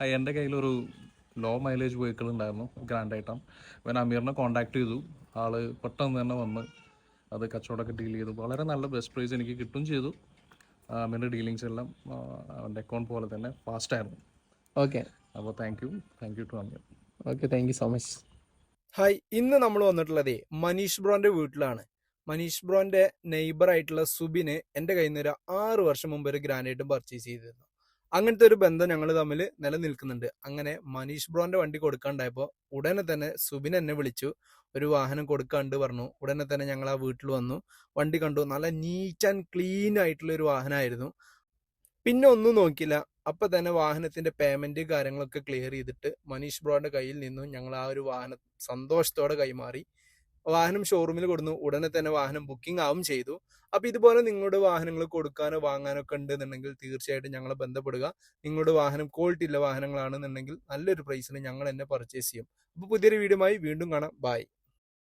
എന്റെ കയ്യിലൊരു low mileage vehicle ഉണ്ടായിരുന്നു ഗ്രാൻഡ് ഐറ്റം ഞാൻ അമീറിനെ കോൺടാക്ട് ചെയ്തു ആൾ പെട്ടെന്ന് തന്നെ വന്ന് അത് കച്ചവടമൊക്കെ ഡീൽ ചെയ്തു. വളരെ നല്ല ബെസ്റ്റ് പ്രൈസ് എനിക്ക് കിട്ടും ചെയ്തു. അമീറിന്റെ ഡീലിങ്സ് എല്ലാം അവന്റെ അക്കൗണ്ട് പോലെ തന്നെ ഫാസ്റ്റായിരുന്നു ഓക്കെ അപ്പോൾ thank you thank you to Ameer. Okay thank you so much hi ഇന്ന് നമ്മൾ വന്നിട്ടുള്ളതേ മനീഷ് ബ്രോന്റെ വീട്ടിലാണ്. മനീഷ് ബ്രോന്റെ നെയ്ബർ ആയിട്ടുള്ള സുബിന് എന്റെ കയ്യിൽ നിന്ന് ഒരു ആറ് വർഷം മുമ്പ് ഒരു ഗ്രാനൈറ്റും പർച്ചേസ് ചെയ്തിരുന്നു. അങ്ങനത്തെ ഒരു ബന്ധം ഞങ്ങൾ തമ്മിൽ നിലനിൽക്കുന്നുണ്ട്. അങ്ങനെ മനീഷ് ബ്രോന്റെ വണ്ടി കൊടുക്കാണ്ടായപ്പോൾ ഉടനെ തന്നെ സുബിൻ എന്നെ വിളിച്ചു. ഒരു വാഹനം കൊടുക്കാണ്ട് പറഞ്ഞു. ഉടനെ തന്നെ ഞങ്ങൾ ആ വീട്ടിൽ വന്നു. വണ്ടി കണ്ടു. നല്ല നീറ്റ് ആൻഡ് ക്ലീൻ ആയിട്ടുള്ള ഒരു വാഹനമായിരുന്നു പിന്നെ ഒന്നും നോക്കില്ല അപ്പൊ തന്നെ വാഹനത്തിന്റെ പേയ്മെന്റ് കാര്യങ്ങളൊക്കെ ക്ലിയർ ചെയ്തിട്ട് മനീഷ് ബ്രോന്റെ കയ്യിൽ നിന്നും ഞങ്ങൾ ആ ഒരു വാഹനം സന്തോഷത്തോടെ കൈമാറി. വാഹനം ഷോറൂമിൽ കൊടുന്നു. ഉടനെ തന്നെ വാഹനം ബുക്കിംഗ് ആവും ചെയ്തു. അപ്പൊ ഇതുപോലെ നിങ്ങളുടെ വാഹനങ്ങൾ കൊടുക്കാനോ വാങ്ങാനോ ഒക്കെ ഉണ്ടെന്നുണ്ടെങ്കിൽ തീർച്ചയായിട്ടും ഞങ്ങളെ ബന്ധപ്പെടുക. നിങ്ങളുടെ വാഹനം ക്വാളിറ്റി ഉള്ള വാഹനങ്ങളാണെന്നുണ്ടെങ്കിൽ നല്ലൊരു പ്രൈസിന് ഞങ്ങൾ തന്നെ പർച്ചേസ് ചെയ്യും. അപ്പൊ പുതിയൊരു വീഡിയോ വീണ്ടും കാണാം. ബൈ